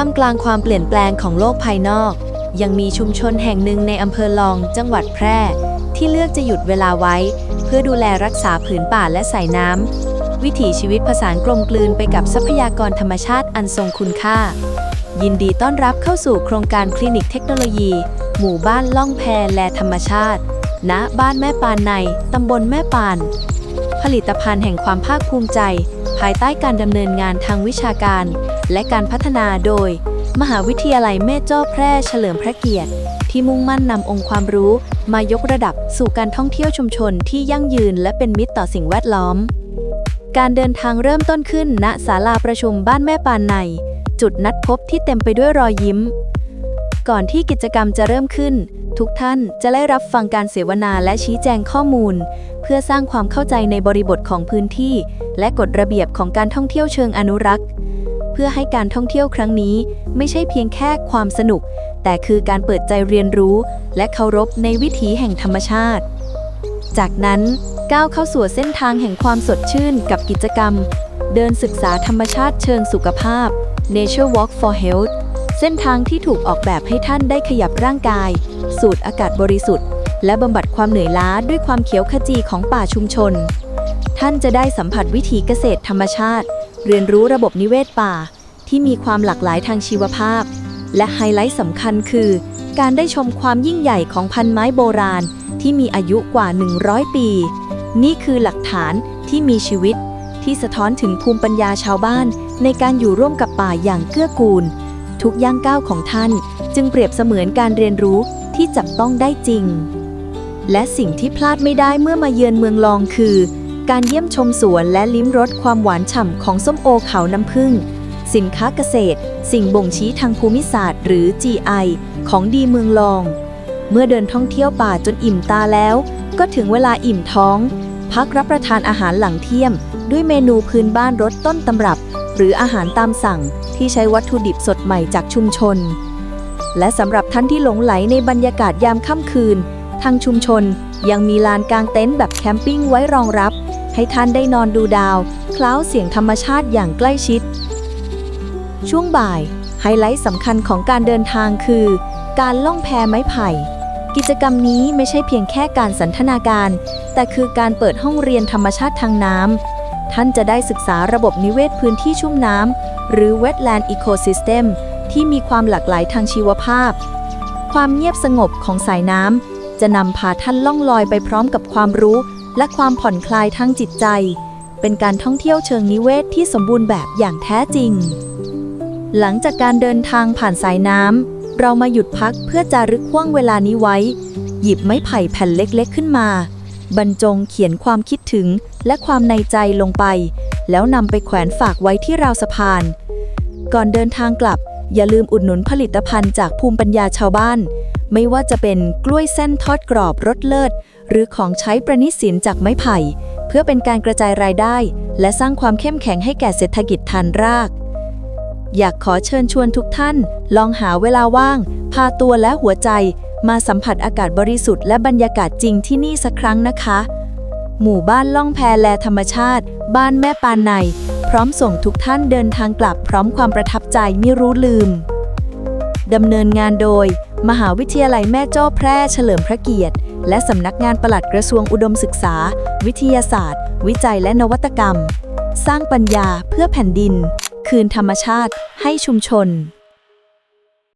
ท่ามกลางความเปลี่ยนแปลงของโลกภายนอก ยังมีชุมชนแห่งหนึ่งในอำเภอลองจังหวัดแพร่ ที่เลือกจะหยุดเวลาไว้ เพื่อดูแลรักษาผืนป่าและสายน้ำวิถีชีวิตผสานกลมกลืนไปกับทรัพยากรธรรมชาติอันทรงคุณค่า ยินดีต้อนรับเข้าสู่โครงการคลินิกเทคโนโลยี หมู่บ้านล่องแพและธรรมชาติณบ้านแม่ปานในตำบลแม่ปาน ผลิตภัณฑ์แห่งความภาคภูมิใจ ภายใต้การดำเนินงานทางวิชาการ และการพัฒนาโดย มหาวิทยาลัยแม่จ้าแพร่เฉลิมพระเกียรติ ที่มุ่งมั่นนำองค์ความรู้มายกระดับสู่การท่องเที่ยวชุมชนที่ยั่งยืนและเป็นมิตรต่อสิ่งแวดล้อม การเดินทางเริ่มต้นขึ้นณศาลาประชุมบ้านแม่ปานใน จุดนัดพบที่เต็มไปด้วยรอยยิ้ม ก่อนที่กิจกรรมจะเริ่มขึ้น ทุกท่านจะได้รับฟังการเสวนาและชี้แจงข้อมูล เพื่อสร้างความเข้าใจในบริบทของพื้นที่ และกฎระเบียบของการท่องเที่ยวเชิงอนุรักษ์ พื่อให้การท่องเที่ยวครั้งนี้ ไม่ใช่เพียงแค่ความสนุก แต่คือการเปิดใจเรียนรู้ และเคารพในวิถีแห่งธรรมชาติ จากนั้นก้าวเข้าสู่เส้นทางแห่งความสดชื่นกับกิจกรรม เดินศึกษาธรรมชาติเชิงสุขภาพ Nature Walk for Health เส้นทางที่ถูกออกแบบให้ท่านได้ขยับร่างกาย สูดอากาศบริสุทธิ์ และบำบัดความเหนื่อยล้าด้วยความเขียวขจีของป่าชุมชน ท่านจะได้สัมผัสวิถีเกษตรธรรมชาติ เรียนรู้ระบบนิเวศป่าที่มีความหลากหลายทางชีวภาพ และไฮไลท์สำคัญคือ การได้ชมความยิ่งใหญ่ของพันไม้โบราณที่มีอายุกว่า 100 ปี นี่คือหลักฐานที่มีชีวิต ที่สะท้อนถึงภูมิปัญญาชาวบ้าน ในการอยู่ร่วมกับป่าอย่างเกื้อกูล ทุกย่างก้าวของท่าน จึงเปรียบเสมือนการเรียนรู้ที่จับต้องได้จริง และสิ่งที่พลาดไม่ได้เมื่อมาเยือนเมืองลองคือ การเยี่ยมชมสวนและลิ้มรสความหวานฉ่ำของส้มโอเขาน้ำผึ้ง สินค้าเกษตร สิ่งบ่งชี้ทางภูมิศาสตร์หรือ GI ของดีเมืองลอง เมื่อเดินท่องเที่ยวป่าจนอิ่มตาแล้ว ก็ถึงเวลาอิ่มท้อง พักรับประทานอาหารหลังเที่ยม ด้วยเมนูพื้นบ้านรสต้นตำรับ หรืออาหารตามสั่งที่ใช้วัตถุดิบสดใหม่จากชุมชน และสำหรับท่านที่หลงไหลในบรรยากาศยามค่ำคืน ทางชุมชนยังมีลานกลางเต็นท์แบบแคมปิ้งไว้รองรับ ให้ท่านได้นอนดูดาว คล้าวเสียงธรรมชาติอย่างใกล้ชิด ช่วงบ่าย ไฮไลท์สำคัญของการเดินทางคือ การล่องแพไม้ไผ่ กิจกรรมนี้ไม่ใช่เพียงแค่การสันทนาการ แต่คือการเปิดห้องเรียนธรรมชาติทางน้ำท่านจะได้ศึกษาระบบนิเวศพื้นที่ชุ่มน้ำหรือ Wetland Ecosystem ที่มีความหลากหลายทางชีวภาพ ความเงียบสงบของสายน้ำจะนำพาท่านล่องลอยไปพร้อมกับความรู้ และความผ่อนคลายทางจิตใจ เป็นการท่องเที่ยวเชิงนิเวศที่สมบูรณ์แบบอย่างแท้จริง หลังจากการเดินทางผ่านสายน้ำเรามาหยุดพักเพื่อจารึกห่วงเวลานี้ไว้ หยิบไม้ไผ่แผ่นเล็กๆขึ้นมา บรรจงเขียนความคิดถึงและความในใจลงไป แล้วนำไปแขวนฝากไว้ที่ราวสะพาน ก่อนเดินทางกลับอย่าลืมอุดหนุนผลิตภัณฑ์จากภูมิปัญญาชาวบ้าน ไม่ว่าจะเป็นกล้วยเส้นทอดกรอบรสเลิศ หรือของใช้ประณิตศิลจากไม้ไผ่ เพื่อเป็นการกระจายรายได้ และสร้างความเข้มแข็งให้แก่เศรษฐกิจฐานราก อยากขอเชิญชวนทุกท่าน ลองหาเวลาว่าง พาตัวและหัวใจ มาสัมผัสอากาศบริสุทธิ์และบรรยากาศจริงที่นี่สักครั้งนะคะ หมู่บ้านล่องแพแลธรรมชาติ บ้านแม่ปานใน พร้อมส่งทุกท่านเดินทางกลับพร้อมความประทับใจไม่รู้ลืมดำเนินงานโดย มหาวิทยาลัยแม่โจ้แพร่เฉลิมพระเกียรติ และสำนักงานปลัดกระทรวงอุดมศึกษา วิทยาศาสตร์ วิจัยและนวัตกรรม สร้างปัญญาเพื่อแผ่นดิน คืนธรรมชาติให้ชุมชน